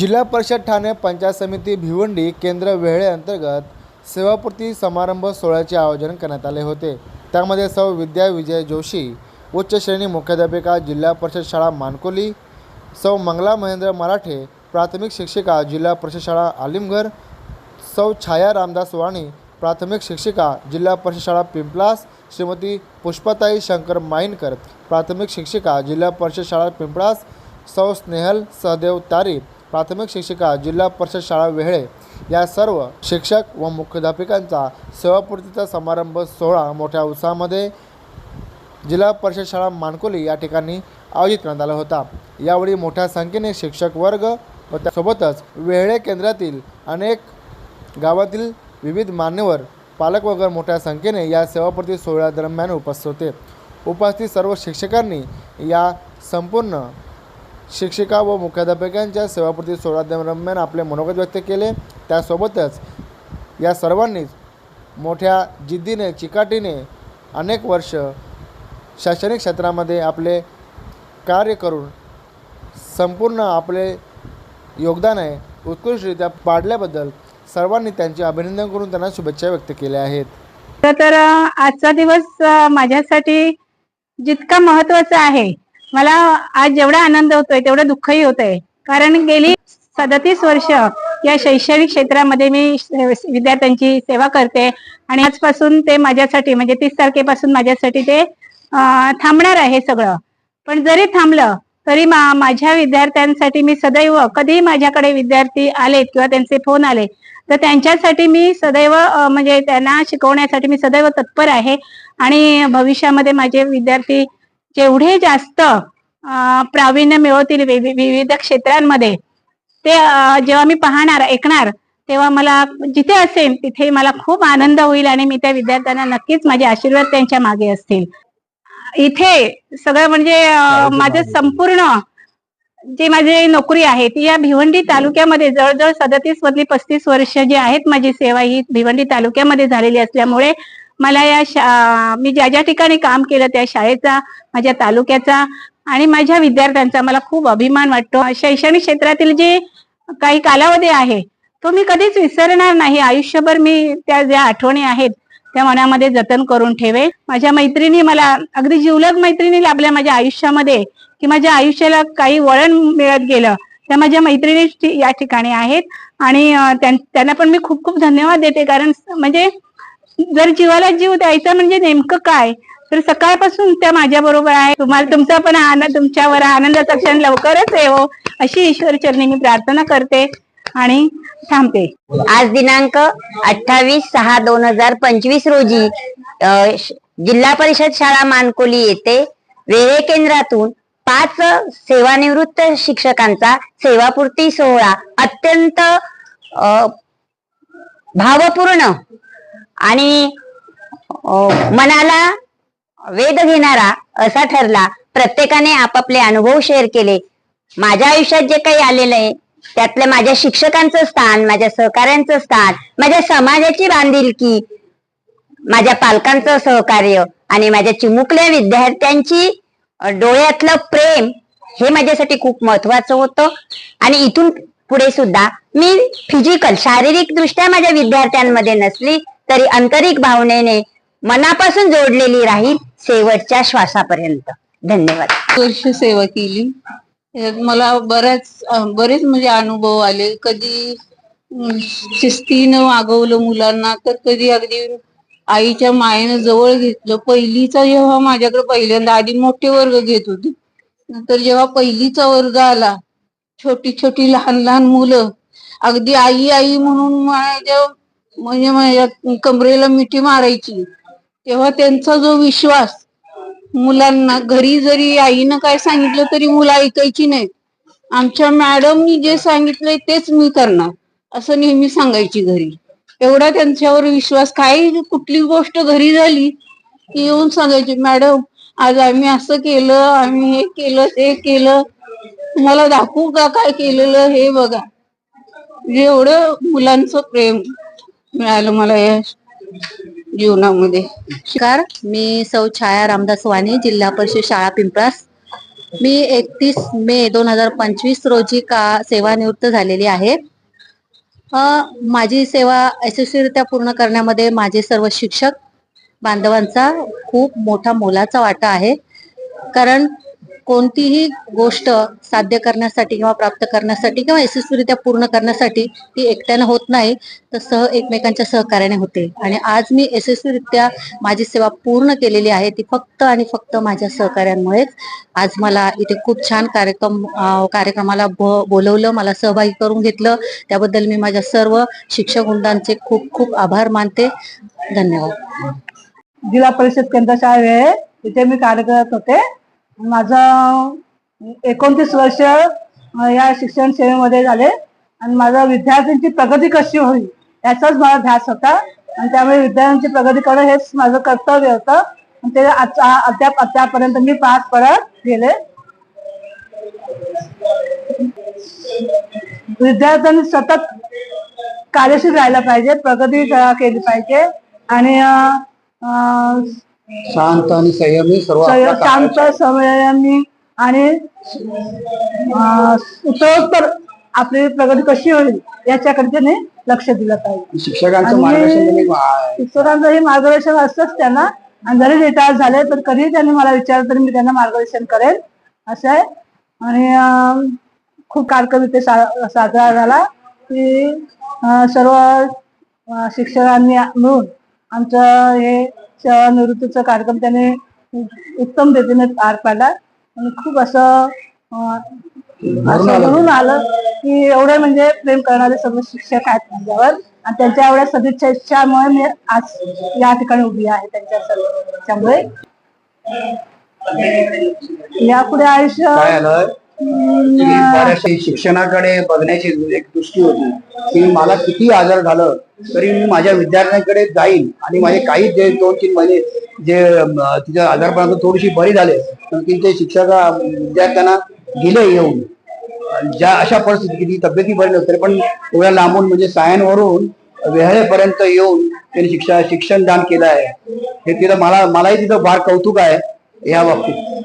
जिल्हा परिषद ठाणे पंचायत समिती भिवंडी केंद्र वेहळे अंतर्गत सेवापूर्ती समारंभ सोहळ्याचे आयोजन करण्यात आले होते. त्यामध्ये सौ विद्या विजय जोशी उच्च श्रेणी मुख्याध्यापिका जिल्हा परिषद शाळा मानकोली सौ मंगला महेंद्र मराठे प्राथमिक शिक्षिका जिल्हा परिषद शाळा आलिमघर सौ छाया रामदास वाणी प्राथमिक शिक्षिका जिल्हा परिषद शाळा पिंपलास श्रीमती पुष्पाताई शंकर माईनकर प्राथमिक शिक्षिका जिल्हा परिषद शाळा पिंपळास सौ स्नेहल सहदेव तारीफ प्राथमिक शिक्षिका जिल्हा परिषद शाळा वेहळे या सर्व शिक्षक व मुख्याध्यापिकांचा सेवापूर्तीचा समारंभ सोहळा मोठ्या उत्साहामध्ये जिल्हा परिषद शाळा मानकोली या ठिकाणी आयोजित करण्यात आला होता. यावेळी मोठ्या संख्येने शिक्षक वर्ग व त्यासोबतच वेहळे केंद्रातील अनेक गावातील विविध मान्यवर पालक वगैरे मोठ्या संख्येने या सेवापूर्ती सोहळ्यादरम्यान उपस्थित होते. उपस्थित सर्व शिक्षकांनी या संपूर्ण शिक्षिका व मुख्याध्यापकांच्या सेवापूर्ती सोहळ्यादरम्यान आपले मनोगत व्यक्त केले. त्यासोबतच या सर्वांनीच मोठ्या जिद्दीने चिकाटीने अनेक वर्ष शैक्षणिक क्षेत्रामध्ये आपले कार्य करून संपूर्ण आपले योगदान आहे उत्कृष्टरित्या पाडल्याबद्दल सर्वांनी त्यांचे अभिनंदन करून त्यांना शुभेच्छा व्यक्त केल्या आहेत. तर आजचा दिवस माझ्यासाठी जितका महत्त्वाचा आहे मला आज जेवढा आनंद होतोय तेवढं दुःखही होतंय. कारण गेली सदतीस वर्ष या शैक्षणिक क्षेत्रामध्ये मी विद्यार्थ्यांची सेवा करते आणि आजपासून ते माझ्यासाठी म्हणजे तीस तारखेपासून माझ्यासाठी ते थांबणार आहे सगळं. पण जरी थांबलं तरी मा- माझ्या विद्यार्थ्यांसाठी मी सदैव कधीही माझ्याकडे विद्यार्थी आलेत किंवा त्यांचे फोन आले तर त्यांच्यासाठी मी सदैव म्हणजे त्यांना शिकवण्यासाठी मी सदैव तत्पर आहे. आणि भविष्यामध्ये माझे विद्यार्थी जेवढे जास्त प्रावीण्य मिळवतील विविध क्षेत्रांमध्ये ते जेव्हा मी पाहणार ऐकणार तेव्हा मला जिथे असेल तिथे मला खूप आनंद होईल आणि मी त्या विद्यार्थ्यांना नक्कीच माझे आशीर्वाद त्यांच्या मागे असतील. इथे सगळं म्हणजे माझं संपूर्ण जी माझी नोकरी आहे ती या भिवंडी तालुक्यामध्ये जवळजवळ सदतीस मधली पस्तीस वर्ष जी आहेत माझी सेवा ही भिवंडी तालुक्यामध्ये झालेली असल्यामुळे मला या शा मी ज्या ज्या ठिकाणी काम केलं त्या शाळेचा माझ्या तालुक्याचा आणि माझ्या विद्यार्थ्यांचा मला खूप अभिमान वाटतो. शैक्षणिक क्षेत्रातील जे काही कालावधी आहे तो मी कधीच विसरणार नाही. आयुष्यभर मी त्या ज्या आठवणी आहेत त्या मनामध्ये जतन करून ठेवे माझ्या मैत्रिणी मला अगदी जिवलग मैत्रिणी लाभल्या माझ्या आयुष्यामध्ये की माझ्या आयुष्याला काही वळण मिळत गेलं त्या माझ्या मैत्रिणी या ठिकाणी आहेत. आणि त्यांना पण मी खूप खूप धन्यवाद देते. कारण म्हणजे जर जीवाला जीव द्यायचा म्हणजे नेमकं काय? तर सकाळपासून त्या माझ्या बरोबर आहे. तुम्हाला तुमचा पण आनंद तुमच्यावर आनंदाचा क्षण लवकरच येवो हो, अशी ईश्वर चरणी मी प्रार्थना करते आणि थांबते. आज दिनांक अठ्ठावीस सहा दोन हजार पंचवीस रोजी जिल्हा परिषद शाळा मानकोली येथे वेळे केंद्रातून पाच सेवानिवृत्त शिक्षकांचा सेवापूर्ती सोहळा अत्यंत भावपूर्ण आणि मनाला वेध घेणारा असा ठरला. प्रत्येकाने आपापले अनुभव शेअर केले. माझ्या आयुष्यात जे काही आलेलं आहे त्यातलं माझ्या शिक्षकांचं स्थान माझ्या सहकाऱ्यांचं स्थान माझ्या समाजाची बांधिलकी माझ्या पालकांचं सहकार्य आणि माझ्या चिमुकल्या विद्यार्थ्यांची डोळ्यातलं प्रेम हे माझ्यासाठी खूप महत्वाचं होतं. आणि इथून पुढे सुद्धा मी फिजिकल शारीरिक दृष्ट्या माझ्या विद्यार्थ्यांमध्ये नसली तरी आंतरिक भावनेने मनापासून जोडलेली राहील शेवटच्या श्वासापर्यंत. धन्यवाद. वर्ष सेवा केली. मला बऱ्याच बरेच म्हणजे अनुभव आले. कधी शिस्तीनं वागवलं मुलांना तर कधी अगदी आईच्या मायेनं जवळ घेतलं. पहिलीचा जेव्हा माझ्याकडे पहिल्यांदा आधी मोठे वर्ग घेत होते. नंतर जेव्हा पहिलीचा वर्ग आला छोटी छोटी लहान लहान मुलं अगदी आई आई म्हणून माझ्या म्हणजे माझ्या कमरेला मिठी मारायची. तेव्हा त्यांचा जो विश्वास मुलांना घरी जरी आईनं काय सांगितलं तरी मुलं ऐकायची नाही. आमच्या मॅडमनी जे सांगितलंय तेच मी करणार असं नेहमी सांगायची घरी. एवढा त्यांच्यावर विश्वास काही कुठली गोष्ट घरी झाली की येऊन सांगायची मॅडम आज आम्ही असं केलं आम्ही हे केलं ते केलं. तुम्हाला दाखवू का काय केलेलं हे बघा. म्हणजे एवढं मुलांचं प्रेम. मिळालं मला यश जीवनामध्ये. नमस्कार मी सौ छाया रामदास वाणी जिल्हा परिषद शाळा पिंपळास. मी एकतीस मे दोन हजार पंचवीस रोजी का सेवानिवृत्त झालेली आहे. माझी सेवा यशस्वीरित्या पूर्ण करण्यामध्ये माझे सर्व शिक्षक बांधवांचा खूप मोठा मोलाचा वाटा आहे. कारण कोणतीही गोष्ट साध्य करण्यासाठी किंवा प्राप्त करण्यासाठी किंवा यशस्वीरित्या पूर्ण करण्यासाठी ती एकट्यानं होत नाही तर सह एकमेकांच्या सहकार्याने होते. आणि आज मी यशस्वीरित्या माझी सेवा पूर्ण केलेली आहे ती फक्त आणि फक्त माझ्या सहकार्यांमुळेच. आज मला इथे खूप छान कार्यक्रम कार्यक्रमाला बोलवलं मला सहभागी करून घेतलं. त्याबद्दल मी माझ्या सर्व शिक्षक वृंदांचे खूप खूप आभार मानते. धन्यवाद. जिल्हा परिषद केंद्र शाळा आहे तिथे मी कार्यरत होते. माझं एकोणतीस वर्ष या शिक्षण सेवेमध्ये झाले. आणि माझा विद्यार्थ्यांची प्रगती कशी होईल याचाच मला ध्यास होता. आणि त्यामुळे विद्यार्थ्यांची प्रगती करणं हेच माझं कर्तव्य होतं. आणि ते अद्याप अद्यापर्यंत मी पास पडत गेले. विद्यार्थ्यांनी सतत कार्यशील राहायला पाहिजे प्रगती केली पाहिजे. आणि शांत आणि संयमी सर्व शांत संयमी आणि अं, उत्तरोत्तर आपली प्रगती कशी होईल याच्याकडे त्याने लक्ष दिलं पाहिजे. कामात- शिक्षकांचं आणि- मार्गदर्शन असतंच त्यांना. आणि जरी रिटायर झाले तर कधीही त्यांनी मला विचारलं तरी मी त्यांना मार्गदर्शन करेन असं आहे. आणि खूप इथे सा- साजरा झाला की सर्व शिक्षकांनी मिळून आमचं हे निवृत्तीचा कार्यक्रम त्याने उत्तम रीतीने पार पाडला. आणि खूप असं असं म्हणून आलं की एवढे म्हणजे प्रेम करणारे सर्व शिक्षक आहेत माझ्यावर. आणि त्यांच्या एवढ्या सदिच्छा इच्छामुळे मी आज या ठिकाणी उभी आहे त्यांच्या सर्व यापुढे आयुष्य बऱ्याचशा शिक्षणाकडे बघण्याची एक दृष्टी होती. की मला किती आजार झालं तरी मी माझ्या विद्यार्थ्यांकडे जाईन आणि माझे काही जे दोन तीन महिने जे तिच्या आजारपणातून थोडीशी बरी झाले आणखी ते शिक्षक विद्यार्थ्यांना गेले येऊन. ज्या अशा परिस्थिती किती तब्येती बरी नव्हती पण एवढ्या लांबून म्हणजे सायनवरून वेहळेपर्यंत येऊन त्यांनी शिक्षण शिक्षण दान केलं आहे. हे तिथं मला मलाही तिथं फार कौतुक आहे या बाबतीत.